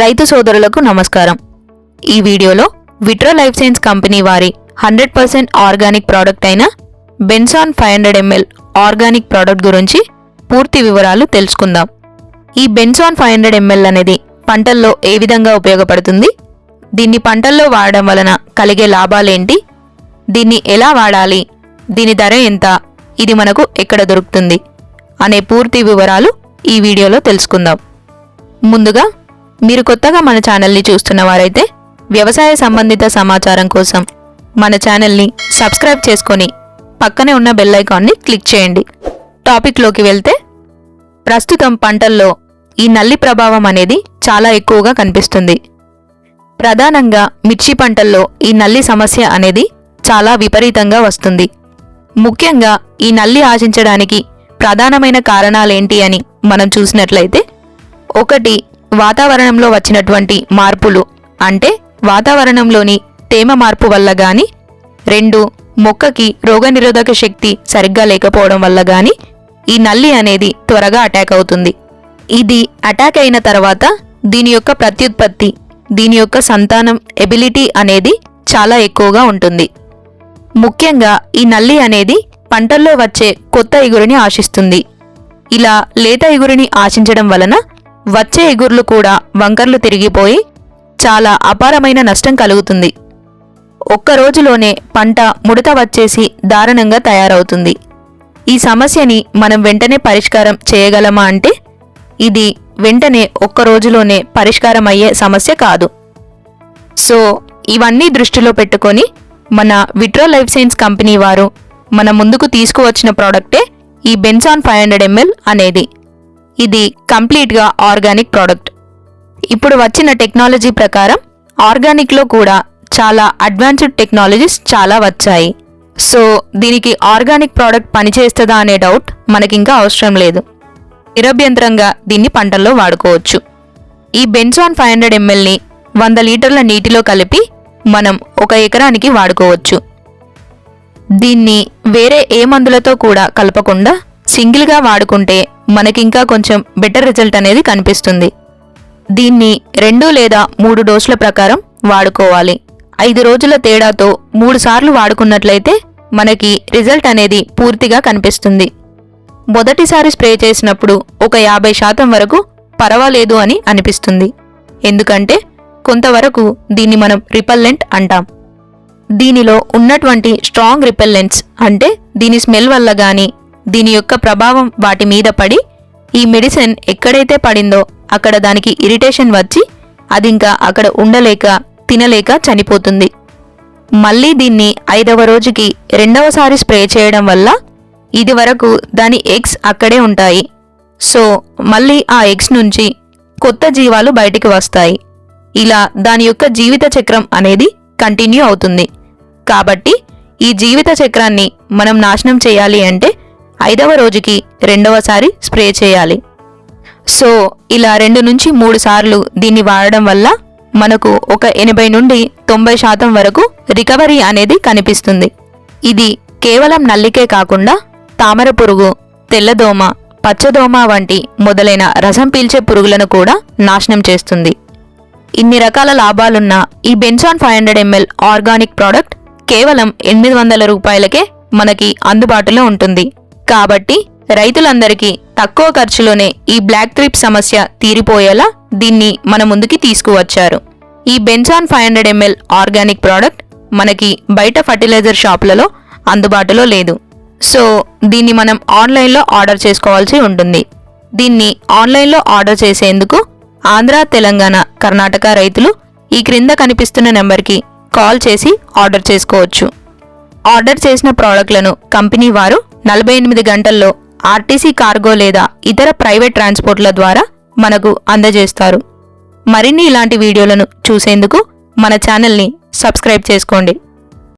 రైతు సోదరులకు నమస్కారం. ఈ వీడియోలో విట్రో లైఫ్ సైన్స్ కంపెనీ వారి హండ్రెడ్ పర్సెంట్ ఆర్గానిక్ ప్రోడక్ట్ అయిన Bensan five hundred ML organic product గురించి పూర్తి వివరాలు తెలుసుకుందాం. ఈ బెన్సాన్ ఫైవ్ హండ్రెడ్ ఎంఎల్ అనేది పంటల్లో ఏ విధంగా ఉపయోగపడుతుంది? దీన్ని పంటల్లో వాడడం వలన కలిగే లాభాలేంటి దీన్ని ఎలా వాడాలి? దీని ధర ఎంత? ఇది మనకు ఎక్కడ దొరుకుతుంది? అనే పూర్తి వివరాలు ఈ వీడియోలో తెలుసుకుందాం. ముందుగా మీరు కొత్తగా మన ఛానల్ని చూస్తున్న వారైతే వ్యవసాయ సంబంధిత సమాచారం కోసం మన ఛానల్ని సబ్స్క్రైబ్ చేసుకొని పక్కనే ఉన్న బెల్ ఐకాన్ని క్లిక్ చేయండి. టాపిక్లోకి వెళ్తే ప్రస్తుతం పంటల్లో ఈ నల్లి ప్రభావం అనేది చాలా ఎక్కువగా కనిపిస్తుంది. ప్రధానంగా మిర్చి పంటల్లో ఈ నల్లి సమస్య అనేది చాలా విపరీతంగా వస్తుంది. ముఖ్యంగా ఈ నల్లి ఆశించడానికి ప్రధానమైన కారణాలేంటి అని మనం చూసినట్లయితే ఒకటి వాతావరణంలో వచ్చినటువంటి మార్పులు. అంటే వాతావరణంలోని తేమ మార్పు వల్ల గాని రెండు మొక్కకి రోగనిరోధక శక్తి సరిగ్గా లేకపోవడం వల్ల గాని ఈ నల్లి అనేది త్వరగా అటాక్ అవుతుంది. ఇది అటాక్ అయిన తర్వాత దీని యొక్క ప్రత్యుత్పత్తి దీని యొక్క సంతానం ఎబిలిటీ అనేది చాలా ఎక్కువగా ఉంటుంది. ముఖ్యంగా ఈ నల్లి అనేది పంటల్లో వచ్చే కొత్త ఇగురిని ఆశిస్తుంది. ఇలా లేత ఇగురిని ఆశించడం వలన వచ్చే ఎగుర్లు కూడా వంకర్లు తిరిగిపోయి చాలా అపారమైన నష్టం కలుగుతుంది. ఒక్క రోజులోనే పంట ముడత వచ్చేసి దారుణంగా తయారవుతుంది. ఈ సమస్యని మనం వెంటనే పరిష్కారం చేయగలమా అంటే ఇది వెంటనే ఒక్క రోజులోనే పరిష్కారం అయ్యే సమస్య కాదు. సో ఇవన్నీ దృష్టిలో పెట్టుకొని మన విట్రో లైఫ్ సైన్స్ కంపెనీ వారు మన ముందుకు తీసుకువచ్చిన ప్రోడక్టే ఈ బెన్సాన్ ఫైవ్ హండ్రెడ్ ఎంఎల్ అనేది. ఇది కంప్లీట్గా ఆర్గానిక్ ప్రోడక్ట్. ఇప్పుడు వచ్చిన టెక్నాలజీ ప్రకారం ఆర్గానిక్లో కూడా చాలా అడ్వాన్స్డ్ టెక్నాలజీస్ చాలా వచ్చాయి. సో దీనికి ఆర్గానిక్ ప్రోడక్ట్ పనిచేస్తుందా అనే డౌట్ మనకింకా అవసరం లేదు. నిరభ్యంతరంగా దీన్ని పంటల్లో వాడుకోవచ్చు. ఈ బెన్సాన్ ఫైవ్ హండ్రెడ్ ఎంఎల్ని వంద లీటర్ల నీటిలో కలిపి మనం ఒక ఎకరానికి వాడుకోవచ్చు. దీన్ని వేరే ఏ మందులతో కూడా కలపకుండా సింగిల్గా వాడుకుంటే మనకింకా కొంచెం బెటర్ రిజల్ట్ అనేది కనిపిస్తుంది. దీన్ని రెండు లేదా మూడు డోసుల ప్రకారం వాడుకోవాలి. ఐదు రోజుల తేడాతో మూడు సార్లు వాడుకున్నట్లయితే మనకి రిజల్ట్ అనేది పూర్తిగా కనిపిస్తుంది. మొదటిసారి స్ప్రే చేసినప్పుడు ఒక యాభై శాతం వరకు పర్వాలేదు అని అనిపిస్తుంది. ఎందుకంటే కొంతవరకు దీన్ని మనం రిపెల్లెంట్ అంటాం. దీనిలో ఉన్నటువంటి స్ట్రాంగ్ రిపెల్లెంట్స్ అంటే దీని స్మెల్ వల్ల కానీ దీని యొక్క ప్రభావం వాటి మీద పడి ఈ మెడిసిన్ ఎక్కడైతే పడిందో అక్కడ దానికి ఇరిటేషన్ వచ్చి అది ఇంకా అక్కడ ఉండలేక తినలేక చనిపోతుంది. మళ్ళీ దీన్ని ఐదవ రోజుకి రెండవసారి స్ప్రే చేయడం వల్ల ఇది వరకు దాని ఎగ్స్ అక్కడే ఉంటాయి. సో మళ్ళీ ఆ ఎగ్స్ నుంచి కొత్త జీవాలు బయటికి వస్తాయి. ఇలా దాని యొక్క జీవిత చక్రం అనేది కంటిన్యూ అవుతుంది. కాబట్టి ఈ జీవిత చక్రాన్ని మనం నాశనం చేయాలి అంటే ఐదవ రోజుకి రెండవసారి స్ప్రే చేయాలి. సో ఇలా రెండు నుంచి మూడు సార్లు దీన్ని వాడడం వల్ల మనకు ఒక ఎనభై నుండి తొంభై శాతం వరకు రికవరీ అనేది కనిపిస్తుంది. ఇది కేవలం నల్లికే కాకుండా తామర పురుగు తెల్లదోమ పచ్చదోమ వంటి మొదలైన రసం పీల్చే పురుగులను కూడా నాశనం చేస్తుంది. ఇన్ని రకాల లాభాలున్న ఈ Bensan five hundred ML organic product కేవలం ఎనిమిది వందల రూపాయలకే మనకి అందుబాటులో ఉంటుంది. కాబట్టి రైతులందరికీ తక్కువ ఖర్చులోనే ఈ బ్లాక్ ట్రిప్ సమస్య తీరిపోయేలా దీన్ని మన ముందుకి తీసుకువచ్చారు. ఈ Benson five hundred ML organic product మనకి బయట ఫర్టిలైజర్ షాపులలో అందుబాటులో లేదు. సో దీన్ని మనం ఆన్లైన్లో ఆర్డర్ చేసుకోవాల్సి ఉంటుంది. దీన్ని ఆన్లైన్లో ఆర్డర్ చేసేందుకు ఆంధ్ర తెలంగాణ కర్ణాటక రైతులు ఈ క్రింద కనిపిస్తున్న నెంబర్కి కాల్ చేసి ఆర్డర్ చేసుకోవచ్చు. ఆర్డర్ చేసిన ప్రోడక్ట్లను కంపెనీ వారు నలభై ఎనిమిది గంటల్లో ఆర్టీసీ కార్గో లేదా ఇతర ప్రైవేట్ ట్రాన్స్పోర్ట్ల ద్వారా మనకు అందజేస్తారు. మరిన్ని ఇలాంటి వీడియోలను చూసేందుకు మన ఛానల్ని సబ్స్క్రైబ్ చేసుకోండి.